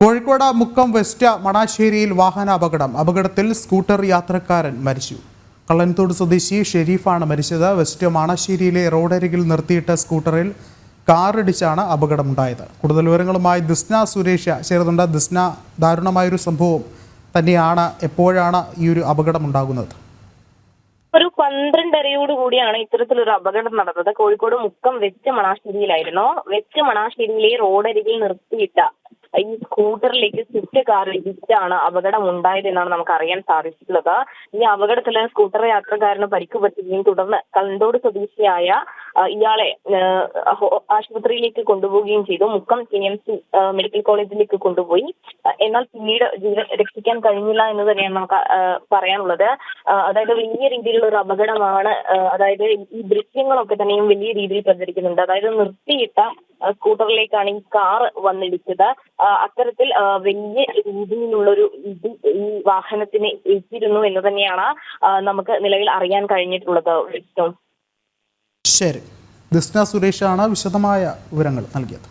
Kozhikode Mukkam west മണാശ്ശേരിയിൽ വാഹന അപകടം. അപകടത്തിൽ സ്കൂട്ടർ യാത്രക്കാരൻ മരിച്ചു. കള്ളൻതോട് സ്വദേശി ഷെരീഫാണ് മരിച്ചത്. വെസ്റ്റ് മണാശ്ശേരിയിലെ റോഡരികിൽ നിർത്തിയിട്ട സ്കൂട്ടറിൽ കാറിടിച്ചാണ് അപകടമുണ്ടായത്. കൂടുതൽ വിവരങ്ങളുമായി ദിസ്ന സുരേഷ് ചേർന്നുണ്ട് ദിസ്ന ദാരുണമായൊരു സംഭവം തന്നെയാണ് എപ്പോഴാണ് ഈ ഒരു അപകടം ഉണ്ടാകുന്നത് ഒരു പന്ത്രണ്ടരയോട് കൂടിയാണ് ഇത്തരത്തിലൊരു അപകടം നടന്നത്. കോഴിക്കോട് മുക്കം വെസ്റ്റ് മണാശ്ശേരിയിലായിരുന്നു. വെസ്റ്റ് മണാശ്ശേരിയിലെ റോഡരികിൽ നിർത്തിയിട്ട ഈ സ്കൂട്ടറിലേക്ക് സ്വിഫ്റ്റ് കാർ ഇടിച്ചാണ് അപകടം ഉണ്ടായത് എന്നാണ് നമുക്ക് അറിയാൻ സാധിച്ചിട്ടുള്ളത്. ഈ അപകടത്തിൽ സ്കൂട്ടർ യാത്രക്കാരന് പരിക്ക് പറ്റുകയും തുടർന്ന് കണ്ടോട് സ്വദേശിയായ ഇയാളെ ആശുപത്രിയിലേക്ക് കൊണ്ടുപോവുകയും ചെയ്തു. Mukkam K M C medical കോളേജിലേക്ക് കൊണ്ടുപോയി. എന്നാൽ പിന്നീട് ജീവൻ രക്ഷിക്കാൻ കഴിഞ്ഞില്ല എന്ന് തന്നെയാണ് നമുക്ക് പറയാനുള്ളത്. അതായത് വലിയ രീതിയിലുള്ള ഒരു അപകടമാണ് അതായത് ഈ ദൃശ്യങ്ങളൊക്കെ തന്നെയും വലിയ രീതിയിൽ പ്രചരിക്കുന്നുണ്ട്. അതായത് നിർത്തിയിട്ട സ്കൂട്ടറിലേക്കാണ് ഈ കാർ വന്നിടിച്ചത്. അത്തരത്തിൽ വലിയ രീതിയിലുള്ളൊരു ഇത് ഈ വാഹനത്തിന് ഏറ്റിരുന്നു എന്ന് തന്നെയാണ് നമുക്ക് നിലവിൽ അറിയാൻ കഴിഞ്ഞിട്ടുള്ളത്. ശരി. ദിസ്ന സുരേഷാണ് വിശദമായ വിവരങ്ങൾ നൽകിയത്.